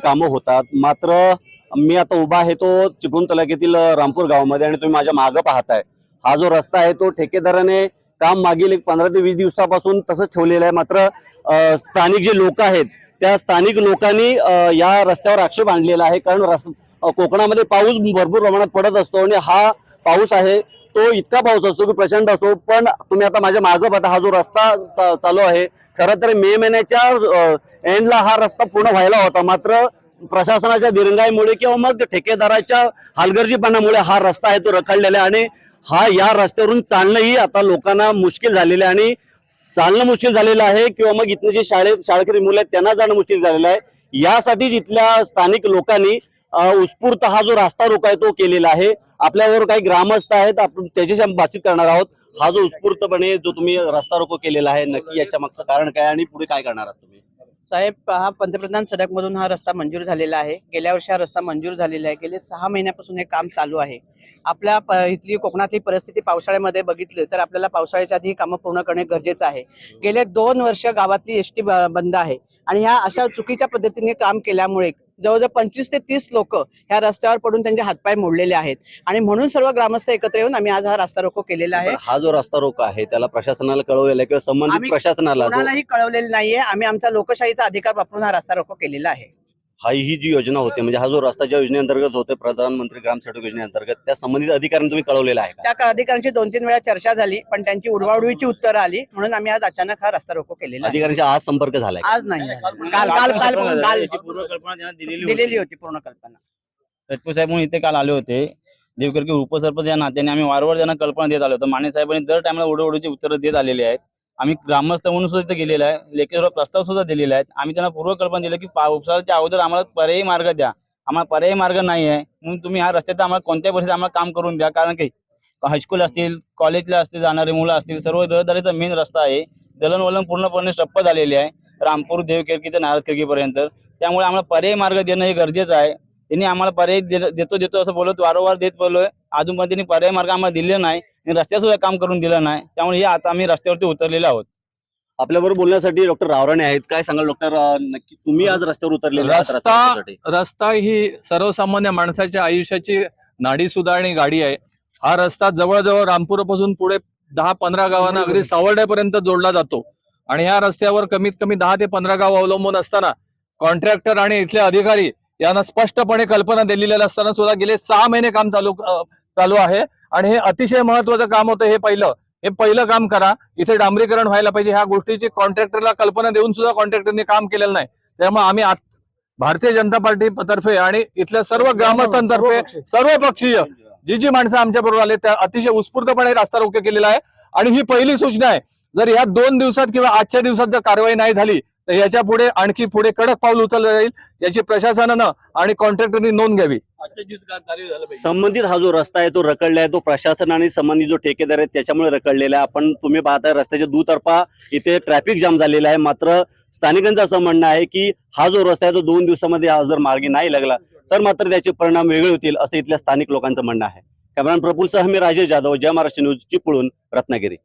कामं होतात. मात्र मी आता उभा आहे तो चिपळूण तालुक्यातील रामपूर गावामध्ये आणि तुम्ही माझ्या मागं पाहताय. हा जो रस्ता आहे तो ठेकेदाराने काम मागील एक पंधरा ते वीस दिवसापासून तसंच ठेवलेलं आहे. मात्र स्थानिक जे लोक आहेत त्या स्थानिक लोकांनी या रस्त्यावर आक्षेप आणलेला आहे. कारण रस कोकणामध्ये पाऊस भरपूर प्रमाणात पडत असतो आणि हा पाऊस आहे तो इतका पाऊस असतो की प्रचंड असतो पण तुम्ही आता माझ्या मागं पाहता हा जो रस्ता चा- चालू आहे खरं तर मे महिन्याच्या एंडला हा रस्ता पूर्ण व्हायला होता. मात्र प्रशासनाच्या दिरंगाईमुळे किंवा मग ठेकेदाराच्या हलगर्जीपणामुळे हा रस्ता आहे तो रखडलेला आहे आणि हा या रस्त्यावरून चालणंही आता लोकांना मुश्किल झालेलं आहे आणि चालणं मुश्किल झालेलं आहे किंवा मग इथले जे शाळेत शाळकरी मुलं आहेत त्यांना जाणं मुश्किल झालेलं आहे. यासाठीच इथल्या स्थानिक लोकांनी उत्स्फूर्त हा जो रास्ता रोको आहे तो केलेला आहे. आपल्याबरोबर काही ग्रामस्थ आहेत आपण त्याच्याशी बातचीत करणार आहोत. हा जो उत्स्फूर्तपणे जो तुम्ही रस्ता रोको केलेला आहे नक्की याच्या मागचं कारण काय आणि पुढे काय करणार आहात तुम्ही? साहेब हा पंतप्रधान सडक मधून हा रस्ता मंजूर झालेला आहे. गेल्या वर्षी हा रस्ता मंजूर झालेला आहे. गेले सहा महिन्यापासून हे काम चालू आहे. आपल्या प- इथली कोकणातली परिस्थिती पावसाळ्यामध्ये बघितली तर आपल्याला पावसाळ्याच्या आधी ही कामं पूर्ण करणे गरजेचं आहे. गेले दोन वर्ष गावातली एस टी बंद आहे. आणि ह्या अशा चुकीच्या पद्धतीने काम केल्यामुळे जवळजवळ पंचवीस ते तीस लोक ह्या रस्त्यावर पडून त्यांचे हातपाय मोडलेले आहेत. आणि म्हणून सर्व ग्रामस्थ एकत्र येऊन आम्ही आज हा रस्ता रोको केलेला आहे. हा जो रस्ता रोको आहे त्याला प्रशासनाला कळवलेला आहे किंवा संबंधित प्रशासनाला कोणालाही कळवलेलं नाहीये. आम्ही आमचा लोकशाहीचा अधिकार वापरून हा रस्ता रोको केलेला आहे. हा ही जी योजना होते म्हणजे हा जो रस्ता ज्या योजनेअंतर्गत होते प्रधानमंत्री ग्राम सडक योजनेअंतर्गत त्या संबंधित अधिकाऱ्यांनी तुम्ही कळवलेला आहे का? त्या अधिकाऱ्यांची दोन तीन वेळा चर्चा झाली पण त्यांची उडवाउडवीची उत्तरं आली म्हणून आम्ही आज अचानक हा रस्ता रोको केलेला आहे. अधिकाऱ्यांशी आज संपर्क झालाय का? आज नाही काल काल काल काल याची पूर्वकल्पना त्यांना दिलेली दिलेली होती पूर्ण कल्पना रजपूत साहेब म्हणून इथे काल आले होते. देवकर की उपसरपंच या नात्याने आम्ही वारंवार त्यांना कल्पना देत आलो होतो. माने साहेबांनी दर टायमाला ओढवडीची उत्तरं देत आलेली आहेत. आम्ही ग्रामस्थ म्हणून सुद्धा तिथे गेलेला आहे. लेखी प्रस्ताव सुद्धा दिलेला आहे आम्ही त्यांना पूर्वकल्पना दिलं की पावसाच्या अगोदर आम्हाला पर्यायी मार्ग द्या. आम्हाला पर्यायी मार्ग नाही आहे म्हणून तुम्ही ह्या रस्त्यात आम्हाला कोणत्याही परिस्थितीत आम्हाला काम करून द्या. कारण की हायस्कूल असतील कॉलेजला असतील जाणारी मुलं असतील सर्व रहदारीचा मेन रस्ता आहे. दळणवळण पूर्णपणे ठप्प झालेली आहे. रामपूर देवकेरकी ते नारद पर्यंत त्यामुळे आम्हाला पर्यायी मार्ग देणं हे गरजेचं आहे. त्यांनी आम्हाला पर्याय देतो देतो असं बोलत वारंवार देत बोललोय. अजून त्यांनी पर्याय मार्ग आम्हाला दिले नाही. रस्त्यात सुद्धा काम करून दिलं नाही. त्यामुळे हे आता आम्ही रस्त्यावरती उतरलेलो आहोत. आपल्याबरोबर बोलण्यासाठी डॉक्टर रावराणे आहेत. काय सांगाल डॉक्टर नक्की तुम्ही आज रस्त्यावर उतरलेले आहात रस्ता- रस्ता ही सर्वसामान्य माणसाच्या आयुष्याची नाडी सुधारणी गाडी आहे. हा रस्ता जवळजवळ रामपूरपासून पुढे दहा पंधरा गावांना अगदी सावर्ड्यापर्यंत जोडला जातो. आणि या रस्त्यावर कमीत कमी दहा ते पंधरा गाव अवलंबून असताना कॉन्ट्रॅक्टर आणि इथले अधिकारी यांना स्पष्टपणे कल्पना दिलेल्या असताना सुद्धा गेले सहा महिने काम चालू अ, चालू आहे. आणि हे अतिशय महत्वाचं काम होतं हे पहिलं. हे पहिलं काम करा. इथे डांबरीकरण व्हायला पाहिजे. ह्या गोष्टीची कॉन्ट्रॅक्टरला कल्पना देऊन सुद्धा कॉन्ट्रॅक्टरने काम केलेलं नाही. त्यामुळे आम्ही आज भारतीय जनता पार्टी तर्फे आणि इथल्या सर्व ग्रामस्थांतर्फे सर्व पक्षीय जी जी माणसं आमच्या बरोबर आले त्या अतिशय उत्स्फूर्तपणे रास्ता रोके केलेला आहे. आणि ही पहिली सूचना आहे. जर या दोन दिवसात किंवा आजच्या दिवसात जर कारवाई नाही झाली तर याच्यापुढे आणखी पुढे कडक पाऊल उचललं जाईल याची प्रशासनानं आणि कॉन्ट्रॅक्टरनी नोंद घ्यावी. संबंधित हा जो रस्ता आहे तो रखडला आहे तो प्रशासन आणि संबंधित जो ठेकेदार आहे त्याच्यामुळे रखडलेला आहे. आपण तुम्ही पाहताय रस्त्याच्या दुतर्फा इथे ट्रॅफिक जाम झालेला आहे. मात्र स्थानिकांचं असं म्हणणं आहे की हा जो रस्ता आहे तो दोन दिवसामध्ये हा जर मार्गी नाही लागला तर मात्र त्याचे परिणाम वेगळे होतील असं इथल्या स्थानिक लोकांचं म्हणणं आहे. कॅमेरामॅन प्रफुल सह मी राजेश जाधव जय महाराष्ट्र न्यूज चिपळूण रत्नागिरी.